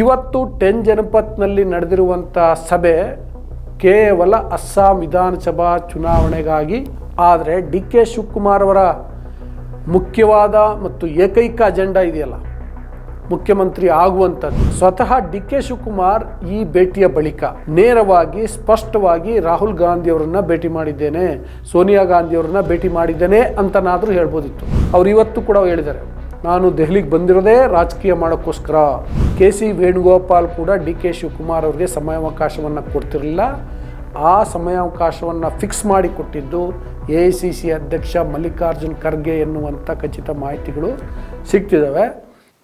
ಇವತ್ತು ಟೆನ್ ಜನಪತ್ನಲ್ಲಿ ನಡೆದಿರುವಂಥ ಸಭೆ ಕೇವಲ ಅಸ್ಸಾಂ ವಿಧಾನಸಭಾ ಚುನಾವಣೆಗಾಗಿ. ಆದರೆ ಡಿ ಕೆ ಶಿವಕುಮಾರ್ ಅವರ ಮುಖ್ಯವಾದ ಮತ್ತು ಏಕೈಕ ಅಜೆಂಡಾ ಇದೆಯಲ್ಲ, ಮುಖ್ಯಮಂತ್ರಿ ಆಗುವಂಥದ್ದು. ಸ್ವತಃ ಡಿ ಕೆ ಶಿವಕುಮಾರ್ ಈ ಭೇಟಿಯ ಬಳಿಕ ನೇರವಾಗಿ, ಸ್ಪಷ್ಟವಾಗಿ ರಾಹುಲ್ ಗಾಂಧಿ ಅವರನ್ನ ಭೇಟಿ ಮಾಡಿದ್ದೇನೆ, ಸೋನಿಯಾ ಗಾಂಧಿ ಅವರನ್ನ ಭೇಟಿ ಮಾಡಿದ್ದೇನೆ ಅಂತನಾದರೂ ಹೇಳ್ಬೋದಿತ್ತು. ಅವರು ಇವತ್ತು ಕೂಡ ಹೇಳಿದ್ದಾರೆ. ನಾನು ದೆಹಲಿಗೆ ಬಂದಿರೋದೇ ರಾಜಕೀಯ ಮಾಡೋಕ್ಕೋಸ್ಕರ. ಕೆ ಸಿ ವೇಣುಗೋಪಾಲ್ ಕೂಡ ಡಿ ಕೆ ಶಿವಕುಮಾರ್ ಅವರಿಗೆ ಸಮಯಾವಕಾಶವನ್ನು ಕೊಡ್ತಿರಲಿಲ್ಲ. ಆ ಸಮಯಾವಕಾಶವನ್ನು ಫಿಕ್ಸ್ ಮಾಡಿ ಕೊಟ್ಟಿದ್ದು ಎ ಐ ಸಿ ಸಿ ಅಧ್ಯಕ್ಷ ಮಲ್ಲಿಕಾರ್ಜುನ್ ಖರ್ಗೆ ಎನ್ನುವಂಥ ಖಚಿತ ಮಾಹಿತಿಗಳು ಸಿಗ್ತಿದ್ದಾವೆ.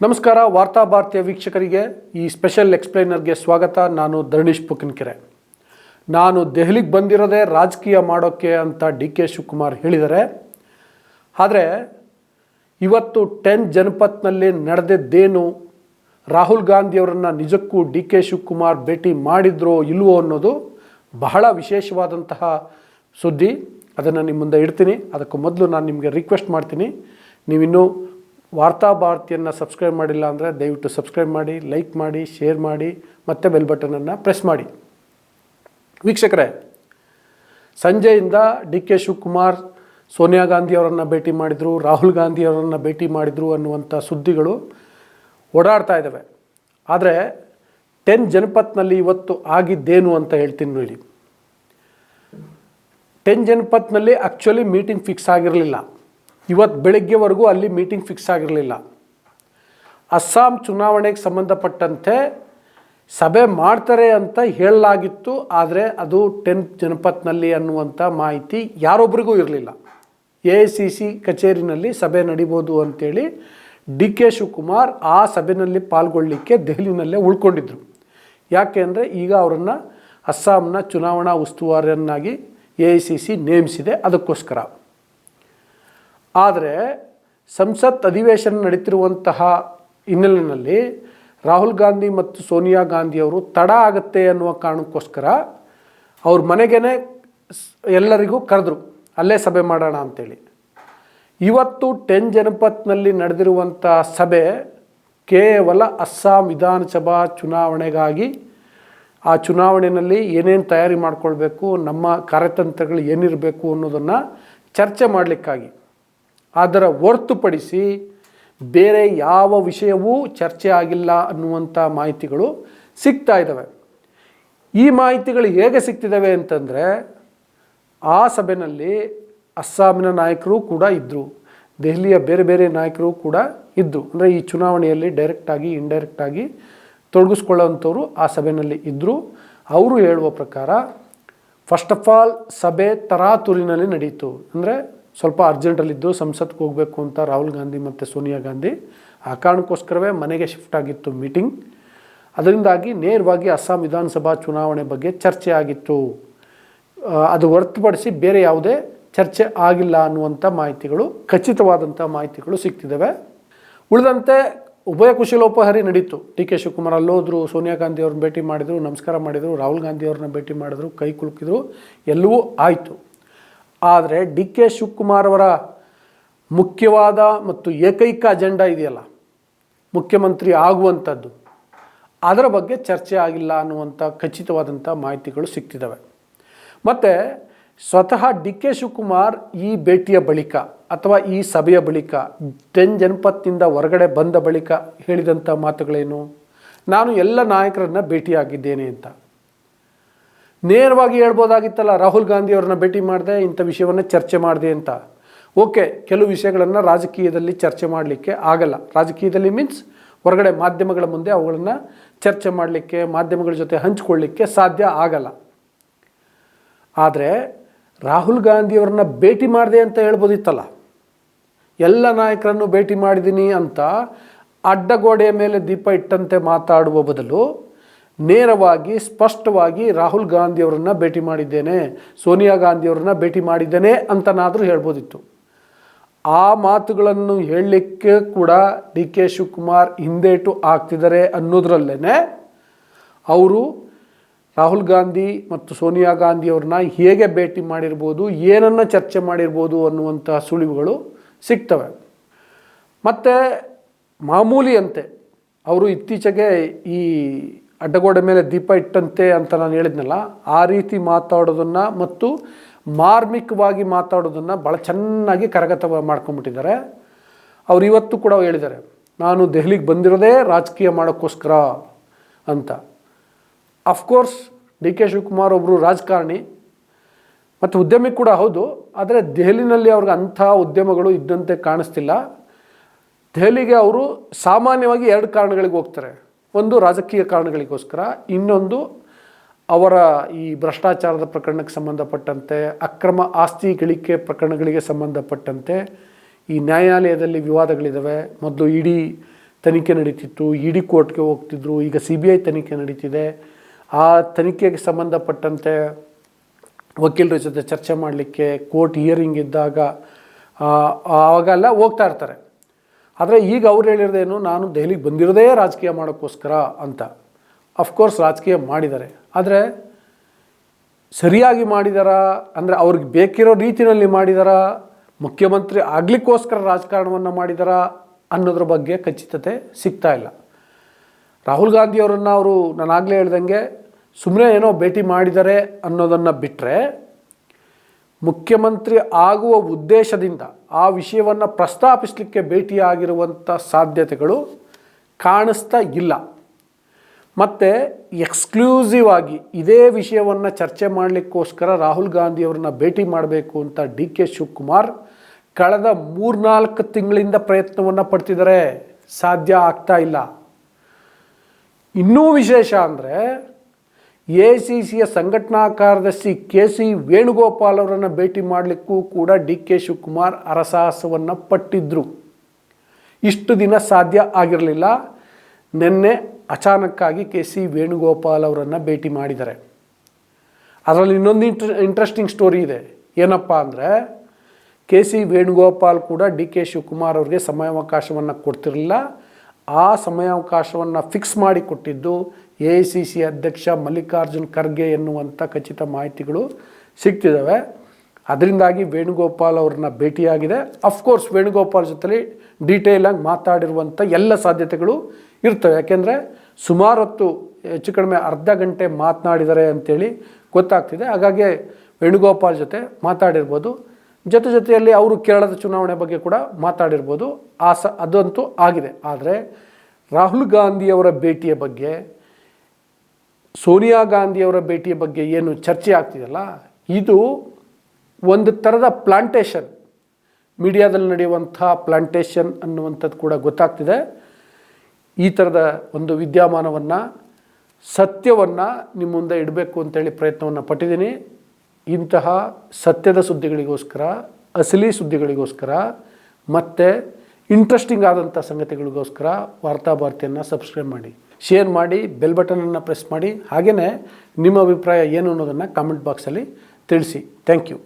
ನಮಸ್ಕಾರ, ವಾರ್ತಾ ಭಾರತೀಯ ವೀಕ್ಷಕರಿಗೆ. ಈ ಸ್ಪೆಷಲ್ ಎಕ್ಸ್ಪ್ಲೈನರ್ಗೆ ಸ್ವಾಗತ. ನಾನು ಧರಣೀಶ್ ಪುಕನ್ಕೆರೆ. ನಾನು ದೆಹಲಿಗೆ ಬಂದಿರೋದೇ ರಾಜಕೀಯ ಮಾಡೋಕ್ಕೆ ಅಂತ ಡಿ ಕೆ ಶಿವಕುಮಾರ್ ಹೇಳಿದ್ದಾರೆ. ಆದರೆ ಇವತ್ತು ಟೆನ್ ಜನಪತ್ನಲ್ಲಿ ನಡೆದಿದ್ದೇನು? ರಾಹುಲ್ ಗಾಂಧಿಯವರನ್ನು ನಿಜಕ್ಕೂ ಡಿ ಕೆ ಶಿವಕುಮಾರ್ ಭೇಟಿ ಮಾಡಿದ್ರೋ ಇಲ್ವೋ ಅನ್ನೋದು ಬಹಳ ವಿಶೇಷವಾದಂತಹ ಸುದ್ದಿ. ಅದನ್ನು ನಿಮ್ಮ ಮುಂದೆ ಇಡ್ತೀನಿ. ಅದಕ್ಕೂ ಮೊದಲು ನಾನು ನಿಮಗೆ ರಿಕ್ವೆಸ್ಟ್ ಮಾಡ್ತೀನಿ. ನೀವಿನ್ನೂ ವಾರ್ತಾ ಭಾರತಿಯನ್ನು ಸಬ್ಸ್ಕ್ರೈಬ್ ಮಾಡಿಲ್ಲ ಅಂದರೆ ದಯವಿಟ್ಟು ಸಬ್ಸ್ಕ್ರೈಬ್ ಮಾಡಿ ಲೈಕ್ ಮಾಡಿ ಶೇರ್ ಮಾಡಿ, ಮತ್ತು ಬೆಲ್ ಬಟನನ್ನು ಪ್ರೆಸ್ ಮಾಡಿ. ವೀಕ್ಷಕರೇ, ಸಂಜೆಯಿಂದ ಡಿ ಕೆ ಶಿವಕುಮಾರ್ ಸೋನಿಯಾ ಗಾಂಧಿ ಅವರನ್ನು ಭೇಟಿ ಮಾಡಿದರು, ರಾಹುಲ್ ಗಾಂಧಿ ಅವರನ್ನು ಭೇಟಿ ಮಾಡಿದರು ಅನ್ನುವಂಥ ಸುದ್ದಿಗಳು ಓಡಾಡ್ತಾ ಇದ್ದಾವೆ ಆದರೆ ಟೆನ್ ಜನಪತ್ನಲ್ಲಿ ಇವತ್ತು ಆಗಿದ್ದೇನು ಅಂತ ಹೇಳ್ತೀನಿ ನೋಡಿ. ಟೆನ್ ಜನಪತ್ನಲ್ಲಿ ಆ್ಯಕ್ಚುಲಿ ಮೀಟಿಂಗ್ ಫಿಕ್ಸ್ ಆಗಿರಲಿಲ್ಲ. ಇವತ್ತು ಬೆಳಗ್ಗೆವರೆಗೂ ಅಲ್ಲಿ ಮೀಟಿಂಗ್ ಫಿಕ್ಸ್ ಆಗಿರಲಿಲ್ಲ. ಅಸ್ಸಾಂ ಚುನಾವಣೆಗೆ ಸಂಬಂಧಪಟ್ಟಂತೆ ಸಭೆ ಮಾಡ್ತಾರೆ ಅಂತ ಹೇಳಲಾಗಿತ್ತು, ಆದರೆ ಅದು ಟೆನ್ ಜನಪತ್ನಲ್ಲಿ ಅನ್ನುವಂಥ ಮಾಹಿತಿ ಯಾರೊಬ್ಬರಿಗೂ ಇರಲಿಲ್ಲ. ಎ ಐ ಸಿ ಸಿ ಕಚೇರಿನಲ್ಲಿ ಸಭೆ ನಡಿಬೋದು ಅಂತೇಳಿ ಡಿ ಕೆ ಶಿವಕುಮಾರ್ ಆ ಸಭೆಯಲ್ಲಿ ಪಾಲ್ಗೊಳ್ಳಲಿಕ್ಕೆ ದೆಹಲಿನಲ್ಲೇ ಉಳ್ಕೊಂಡಿದ್ರು. ಯಾಕೆ ಅಂದರೆ ಈಗ ಅವರನ್ನು ಅಸ್ಸಾಂನ ಚುನಾವಣಾ ಉಸ್ತುವಾರಿಯನ್ನಾಗಿ ಎ ಐ ಸಿ ಸಿ ನೇಮಿಸಿದೆ ಅದಕ್ಕೋಸ್ಕರ. ಆದರೆ ಸಂಸತ್ ಅಧಿವೇಶನ ನಡೀತಿರುವಂತಹ ಹಿನ್ನೆಲೆಯಲ್ಲಿ ರಾಹುಲ್ ಗಾಂಧಿ ಮತ್ತು ಸೋನಿಯಾ ಗಾಂಧಿಯವರು ತಡ ಆಗುತ್ತೆ ಅನ್ನುವ ಕಾರಣಕ್ಕೋಸ್ಕರ ಅವ್ರ ಮನೆಗೇ ಎಲ್ಲರಿಗೂ ಕರೆದ್ರು. ಅಲ್ಲೇ ಸಭೆ ಮಾಡೋಣ ಅಂತೇಳಿ. ಇವತ್ತು ಟೆನ್ ಜನಪತ್ನಲ್ಲಿ ನಡೆದಿರುವಂಥ ಸಭೆ ಕೇವಲ ಅಸ್ಸಾಂ ವಿಧಾನಸಭಾ ಚುನಾವಣೆಗಾಗಿ, ಆ ಚುನಾವಣೆಯಲ್ಲಿ ಏನೇನು ತಯಾರಿ ಮಾಡಿಕೊಳ್ಬೇಕು, ನಮ್ಮ ಕಾರ್ಯತಂತ್ರಗಳು ಏನಿರಬೇಕು ಅನ್ನೋದನ್ನು ಚರ್ಚೆ ಮಾಡಲಿಕ್ಕಾಗಿ. ಅದರ ಹೊರತುಪಡಿಸಿ ಬೇರೆ ಯಾವ ವಿಷಯವೂ ಚರ್ಚೆ ಆಗಿಲ್ಲ ಅನ್ನುವಂಥ ಮಾಹಿತಿಗಳು ಸಿಗ್ತಾ ಇದ್ದಾವೆ. ಈ ಮಾಹಿತಿಗಳು ಹೇಗೆ ಸಿಗ್ತಿದ್ದಾವೆ ಅಂತಂದರೆ ಆ ಸಭೆಯಲ್ಲಿ ಅಸ್ಸಾಮಿನ ನಾಯಕರು ಕೂಡ ಇದ್ದರು ದೆಹಲಿಯ ಬೇರೆ ಬೇರೆ ನಾಯಕರು ಕೂಡ ಇದ್ದರು ಅಂದರೆ ಈ ಚುನಾವಣೆಯಲ್ಲಿ ಡೈರೆಕ್ಟಾಗಿ ಇಂಡೈರೆಕ್ಟಾಗಿ ತೊಡಗಿಸ್ಕೊಳ್ಳೋವಂಥವ್ರು ಆ ಸಭೆಯಲ್ಲಿ ಇದ್ದರು ಅವರು ಹೇಳುವ ಪ್ರಕಾರ ಫಸ್ಟ್ ಆಫ್ ಆಲ್ ಸಭೆ ತರಾತುರಿನಲ್ಲಿ ನಡೀತು. ಅಂದರೆ ಸ್ವಲ್ಪ ಅರ್ಜೆಂಟಲ್ಲಿದ್ದು ಸಂಸತ್ಗೆ ಹೋಗಬೇಕು ಅಂತ ರಾಹುಲ್ ಗಾಂಧಿ ಮತ್ತು ಸೋನಿಯಾ ಗಾಂಧಿ ಆ ಕಾರಣಕ್ಕೋಸ್ಕರವೇ ಮನೆಗೆ ಶಿಫ್ಟ್ ಆಗಿತ್ತು ಮೀಟಿಂಗ್ ಅದರಿಂದಾಗಿ ನೇರವಾಗಿ ಅಸ್ಸಾಂ ವಿಧಾನಸಭಾ ಚುನಾವಣೆ ಬಗ್ಗೆ ಚರ್ಚೆ ಆಗಿತ್ತು. ಅದು ಹೊರತುಪಡಿಸಿ ಬೇರೆ ಯಾವುದೇ ಚರ್ಚೆ ಆಗಿಲ್ಲ ಅನ್ನುವಂಥ ಮಾಹಿತಿಗಳು, ಖಚಿತವಾದಂಥ ಮಾಹಿತಿಗಳು ಸಿಗ್ತಿದ್ದಾವೆ. ಉಳಿದಂತೆ ಉಭಯ ಕುಶಲೋಪಹಾರಿ ನಡೀತು. ಡಿ ಕೆ ಶಿವಕುಮಾರ್ ಅಲ್ಲೋದ್ರು, ಸೋನಿಯಾ ಗಾಂಧಿ ಅವ್ರನ್ನ ಭೇಟಿ ಮಾಡಿದರು, ನಮಸ್ಕಾರ ಮಾಡಿದರು, ರಾಹುಲ್ ಗಾಂಧಿ ಅವ್ರನ್ನ ಭೇಟಿ ಮಾಡಿದರು, ಕೈ ಕುಲುಕಿದ್ರು, ಎಲ್ಲವೂ ಆಯಿತು. ಆದರೆ ಡಿ ಕೆ ಶಿವಕುಮಾರ್ ಅವರ ಮುಖ್ಯವಾದ ಮತ್ತು ಏಕೈಕ ಅಜೆಂಡಾ ಇದೆಯಲ್ಲ, ಮುಖ್ಯಮಂತ್ರಿ ಆಗುವಂಥದ್ದು. ಅದರ ಬಗ್ಗೆ ಚರ್ಚೆ ಆಗಿಲ್ಲ ಅನ್ನುವಂಥ ಖಚಿತವಾದಂಥ ಮಾಹಿತಿಗಳು ಸಿಗ್ತಿದ್ದಾವೆ. ಮತ್ತು ಸ್ವತಃ ಡಿ ಕೆ ಶಿವಕುಮಾರ್ ಈ ಭೇಟಿಯ ಬಳಿಕ ಅಥವಾ ಈ ಸಭೆಯ ಬಳಿಕ ಟೆನ್ ಜನಪತ್ನಿಂದ ಹೊರಗಡೆ ಬಂದ ಬಳಿಕ ಹೇಳಿದಂಥ ಮಾತುಗಳೇನು? ನಾನು ಎಲ್ಲ ನಾಯಕರನ್ನ ಭೇಟಿಯಾಗಿದ್ದೇನೆ ಅಂತ. ನೇರವಾಗಿ ಹೇಳ್ಬೋದಾಗಿತ್ತಲ್ಲ, ರಾಹುಲ್ ಗಾಂಧಿ ಅವ್ರನ್ನ ಭೇಟಿ ಮಾಡಿದೆ, ಇಂಥ ವಿಷಯವನ್ನು ಚರ್ಚೆ ಮಾಡಿದೆ ಅಂತ. ಓಕೆ, ಕೆಲವು ವಿಷಯಗಳನ್ನು ರಾಜಕೀಯದಲ್ಲಿ ಚರ್ಚೆ ಮಾಡಲಿಕ್ಕೆ ಆಗಲ್ಲ. ರಾಜಕೀಯದಲ್ಲಿ ಮೀನ್ಸ್ ಹೊರಗಡೆ ಮಾಧ್ಯಮಗಳ ಮುಂದೆ ಅವುಗಳನ್ನು ಚರ್ಚೆ ಮಾಡಲಿಕ್ಕೆ, ಮಾಧ್ಯಮಗಳ ಜೊತೆ ಹಂಚಿಕೊಳ್ಳಿಕ್ಕೆ ಸಾಧ್ಯ ಆಗಲ್ಲ. ಆದರೆ ರಾಹುಲ್ ಗಾಂಧಿಯವ್ರನ್ನ ಭೇಟಿ ಮಾಡಿದೆ ಅಂತ ಹೇಳ್ಬೋದಿತ್ತಲ್ಲ. ಎಲ್ಲ ನಾಯಕರನ್ನು ಭೇಟಿ ಮಾಡಿದ್ದೀನಿ ಅಂತ ಅಡ್ಡಗೋಡೆಯ ಮೇಲೆ ದೀಪ ಇಟ್ಟಂತೆ ಮಾತಾಡುವ ಬದಲು ನೇರವಾಗಿ, ಸ್ಪಷ್ಟವಾಗಿ ರಾಹುಲ್ ಗಾಂಧಿಯವರನ್ನ ಭೇಟಿ ಮಾಡಿದ್ದೇನೆ, ಸೋನಿಯಾ ಗಾಂಧಿಯವ್ರನ್ನ ಭೇಟಿ ಮಾಡಿದ್ದೇನೆ ಅಂತನಾದರೂ ಹೇಳ್ಬೋದಿತ್ತು. ಆ ಮಾತುಗಳನ್ನು ಹೇಳಲಿಕ್ಕೆ ಕೂಡ ಡಿ ಕೆ ಶಿವಕುಮಾರ್ ಹಿಂದೇಟು ಆಗ್ತಿದ್ದಾರೆ ಅನ್ನೋದ್ರಲ್ಲೇ ಅವರು ರಾಹುಲ್ ಗಾಂಧಿ ಮತ್ತು ಸೋನಿಯಾ ಗಾಂಧಿಯವ್ರನ್ನ ಹೇಗೆ ಭೇಟಿ ಮಾಡಿರ್ಬೋದು, ಏನನ್ನು ಚರ್ಚೆ ಮಾಡಿರ್ಬೋದು ಅನ್ನುವಂತಹ ಸುಳಿವುಗಳು ಸಿಗ್ತವೆ. ಮತ್ತು ಮಾಮೂಲಿಯಂತೆ, ಅವರು ಇತ್ತೀಚೆಗೆ ಈ ಅಡ್ಡಗೋಡೆ ಮೇಲೆ ದೀಪ ಇಟ್ಟಂತೆ ಅಂತ ನಾನು ಹೇಳಿದ್ನಲ್ಲ, ಆ ರೀತಿ ಮಾತಾಡೋದನ್ನು ಮತ್ತು ಮಾರ್ಮಿಕವಾಗಿ ಮಾತಾಡೋದನ್ನು ಭಾಳ ಚೆನ್ನಾಗಿ ಕರಗತ ಮಾಡ್ಕೊಂಬಿಟ್ಟಿದ್ದಾರೆ ಅವ್ರು ಇವತ್ತು ಕೂಡ ಹೇಳಿದ್ದಾರೆ, ನಾನು ದೆಹಲಿಗೆ ಬಂದಿರೋದೇ ರಾಜಕೀಯ ಮಾಡೋಕ್ಕೋಸ್ಕರ ಅಂತ. ಅಫ್ಕೋರ್ಸ್ ಡಿ ಕೆ ಶಿವಕುಮಾರ್ ಒಬ್ಬರು ರಾಜಕಾರಣಿ, ಮತ್ತು ಉದ್ಯಮಿ ಕೂಡ ಹೌದು, ಆದರೆ ದೆಹಲಿನಲ್ಲಿ ಅವ್ರಿಗೆ ಅಂಥ ಉದ್ಯಮಗಳು ಇದ್ದಂತೆ ಕಾಣಿಸ್ತಿಲ್ಲ. ದೆಹಲಿಗೆ ಅವರು ಸಾಮಾನ್ಯವಾಗಿ ಎರಡು ಕಾರಣಗಳಿಗೆ ಹೋಗ್ತಾರೆ. ಒಂದು ರಾಜಕೀಯ ಕಾರಣಗಳಿಗೋಸ್ಕರ, ಇನ್ನೊಂದು ಅವರ ಈ ಭ್ರಷ್ಟಾಚಾರದ ಪ್ರಕರಣಕ್ಕೆ ಸಂಬಂಧಪಟ್ಟಂತೆ, ಅಕ್ರಮ ಆಸ್ತಿ ಗಳಿಕೆ ಪ್ರಕರಣಗಳಿಗೆ ಸಂಬಂಧಪಟ್ಟಂತೆ ಈ ನ್ಯಾಯಾಲಯದಲ್ಲಿ ವಿವಾದಗಳಿದ್ದಾವೆ ಮೊದಲು ಇಡಿ ತನಿಖೆ ನಡೀತಿತ್ತು, ಇಡಿ ಕೋರ್ಟ್ಗೆ ಹೋಗ್ತಿದ್ರು, ಈಗ ಸಿ ಬಿ ಐ ತನಿಖೆ ನಡೀತಿದೆ. ಆ ತನಿಖೆಗೆ ಸಂಬಂಧಪಟ್ಟಂತೆ ವಕೀಲರ ಜೊತೆ ಚರ್ಚೆ ಮಾಡಲಿಕ್ಕೆ ಕೋರ್ಟ್ ಹಿಯರಿಂಗ್ ಇದ್ದಾಗ ಆವಾಗೆಲ್ಲ ಹೋಗ್ತಾ ಇರ್ತಾರೆ. ಆದರೆ ಈಗ ಅವ್ರು ಹೇಳಿರೋದೇನು ನಾನು ದೆಹಲಿಗೆ ಬಂದಿರೋದೇ ರಾಜಕೀಯ ಮಾಡೋಕ್ಕೋಸ್ಕರ ಅಂತ. ಅಫ್ಕೋರ್ಸ್ ರಾಜಕೀಯ ಮಾಡಿದ್ದಾರೆ. ಆದರೆ ಸರಿಯಾಗಿ ಮಾಡಿದಾರಾ, ಅಂದರೆ ಅವ್ರಿಗೆ ಬೇಕಿರೋ ರೀತಿಯಲ್ಲಿ ಮಾಡಿದಾರಾ, ಮುಖ್ಯಮಂತ್ರಿ ಆಗಲಿಕ್ಕೋಸ್ಕರ ರಾಜಕಾರಣವನ್ನು ಮಾಡಿದಾರಾ ಅನ್ನೋದ್ರ ಬಗ್ಗೆ ಖಚಿತತೆ ಸಿಗ್ತಾ ಇಲ್ಲ. ರಾಹುಲ್ ಗಾಂಧಿಯವರನ್ನು ಅವರು, ನಾನು ಆಗಲೇ ಹೇಳ್ದಂಗೆ ಸುಮ್ಮನೆ ಏನೋ ಭೇಟಿ ಮಾಡಿದರೆ ಅನ್ನೋದನ್ನು ಬಿಟ್ಟರೆ ಮುಖ್ಯಮಂತ್ರಿ ಆಗುವ ಉದ್ದೇಶದಿಂದ ಆ ವಿಷಯವನ್ನು ಪ್ರಸ್ತಾಪಿಸಲಿಕ್ಕೆ ಭೇಟಿಯಾಗಿರುವಂಥ ಸಾಧ್ಯತೆಗಳು ಕಾಣಿಸ್ತಾ ಇಲ್ಲ. ಮತ್ತು ಎಕ್ಸ್ಕ್ಲೂಸಿವ್ ಆಗಿ ಇದೇ ವಿಷಯವನ್ನು ಚರ್ಚೆ ಮಾಡಲಿಕ್ಕೋಸ್ಕರ ರಾಹುಲ್ ಗಾಂಧಿಯವ್ರನ್ನ ಭೇಟಿ ಮಾಡಬೇಕು ಅಂತ ಡಿ ಕೆ ಶಿವಕುಮಾರ್ ಕಳೆದ ಮೂರ್ನಾಲ್ಕು ತಿಂಗಳಿಂದ ಪ್ರಯತ್ನವನ್ನು ಪಡ್ತಿದ್ದಾರೆ ಸಾಧ್ಯ ಆಗ್ತಾ ಇಲ್ಲ. ಇನ್ನೂ ವಿಶೇಷ ಅಂದರೆ ಎ ಸಿ ಸಿಯ ಸಂಘಟನಾ ಕಾರ್ಯದರ್ಶಿ ಕೆ ಸಿ ವೇಣುಗೋಪಾಲ್ ಅವರನ್ನು ಭೇಟಿ ಮಾಡಲಿಕ್ಕೂ ಕೂಡ ಡಿ ಕೆ ಶಿವಕುಮಾರ್ ಅರಸಾಹಸವನ್ನು ಪಟ್ಟಿದ್ದರು ಇಷ್ಟು ದಿನ ಸಾಧ್ಯ ಆಗಿರಲಿಲ್ಲ. ನಿನ್ನೆ ಅಚಾನಕ್ಕಾಗಿ ಕೆ ಸಿ ವೇಣುಗೋಪಾಲ್ ಅವರನ್ನು ಭೇಟಿ ಮಾಡಿದ್ದಾರೆ. ಅದರಲ್ಲಿ ಇನ್ನೊಂದು ಇಂಟ್ರ, ಇಂಟ್ರೆಸ್ಟಿಂಗ್ ಸ್ಟೋರಿ ಇದೆ. ಏನಪ್ಪ ಅಂದರೆ, ಕೆ ಸಿ ವೇಣುಗೋಪಾಲ್ ಕೂಡ ಡಿ ಕೆ ಶಿವಕುಮಾರ್ ಅವರಿಗೆ ಸಮಯಾವಕಾಶವನ್ನು ಕೊಡ್ತಿರಲಿಲ್ಲ. ಆ ಸಮಯಾವಕಾಶವನ್ನು ಫಿಕ್ಸ್ ಮಾಡಿ ಕೊಟ್ಟಿದ್ದು ಎ ಸಿ ಸಿ ಅಧ್ಯಕ್ಷ ಮಲ್ಲಿಕಾರ್ಜುನ್ ಖರ್ಗೆ ಎನ್ನುವಂಥ ಖಚಿತ ಮಾಹಿತಿಗಳು ಸಿಗ್ತಿದ್ದಾವೆ. ಅದರಿಂದಾಗಿ ವೇಣುಗೋಪಾಲ್ ಅವ್ರನ್ನ ಭೇಟಿಯಾಗಿದೆ. ಅಫ್ಕೋರ್ಸ್ ವೇಣುಗೋಪಾಲ್ ಜೊತೆಲಿ ಡೀಟೇಲಾಗಿ ಮಾತಾಡಿರುವಂಥ ಎಲ್ಲ ಸಾಧ್ಯತೆಗಳು ಇರ್ತವೆ. ಯಾಕೆಂದರೆ ಸುಮಾರು ಹೊತ್ತು ಹೆಚ್ಚು ಕಡಿಮೆ ಅರ್ಧ ಗಂಟೆ ಮಾತನಾಡಿದ್ದಾರೆ ಅಂತೇಳಿ ಗೊತ್ತಾಗ್ತಿದೆ. ಹಾಗಾಗಿ ವೇಣುಗೋಪಾಲ್ ಜೊತೆ ಮಾತಾಡಿರ್ಬೋದು. ಜೊತೆ ಜೊತೆಯಲ್ಲಿ ಅವರು ಕೇರಳದ ಚುನಾವಣೆ ಬಗ್ಗೆ ಕೂಡ ಮಾತಾಡಿರ್ಬೋದು. ಆ ಸ ಅದಂತೂ ಆಗಿದೆ. ಆದರೆ ರಾಹುಲ್ ಗಾಂಧಿಯವರ ಭೇಟಿಯ ಬಗ್ಗೆ ಸೋನಿಯಾ ಗಾಂಧಿಯವರ ಭೇಟಿಯ ಬಗ್ಗೆ ಏನು ಚರ್ಚೆ ಆಗ್ತಿದೆಯಲ್ಲ, ಇದು ಒಂದು ಥರದ ಪ್ಲಾಂಟೇಶನ್ ಮೀಡಿಯಾದಲ್ಲಿ ನಡೆಯುವಂಥ ಪ್ಲಾಂಟೇಶನ್ ಅನ್ನುವಂಥದ್ದು ಕೂಡ ಗೊತ್ತಾಗ್ತಿದೆ. ಈ ಥರದ ಒಂದು ವಿದ್ಯಮಾನವನ್ನು, ಸತ್ಯವನ್ನು ನಿಮ್ಮ ಮುಂದೆ ಇಡಬೇಕು ಅಂತೇಳಿ ಪ್ರಯತ್ನವನ್ನು ಪಟ್ಟಿದ್ದೀನಿ. ಇಂತಹ ಸತ್ಯದ ಸುದ್ದಿಗಳಿಗೋಸ್ಕರ, ಅಸಲಿ ಸುದ್ದಿಗಳಿಗೋಸ್ಕರ, ಮತ್ತು ಇಂಟ್ರೆಸ್ಟಿಂಗ್ ಆದಂಥ ಸಂಗತಿಗಳಿಗೋಸ್ಕರ ವಾರ್ತಾಭಾರತಿಯನ್ನು ಸಬ್ಸ್ಕ್ರೈಬ್ ಮಾಡಿ. ಶೇರ್ ಮಾಡಿ ಬೆಲ್ ಬಟನನ್ನು ಪ್ರೆಸ್ ಮಾಡಿ ಹಾಗೆಯೇ ನಿಮ್ಮ ಅಭಿಪ್ರಾಯ ಏನು ಅನ್ನೋದನ್ನು ಕಾಮೆಂಟ್ ಬಾಕ್ಸಲ್ಲಿ ತಿಳಿಸಿ. Thank you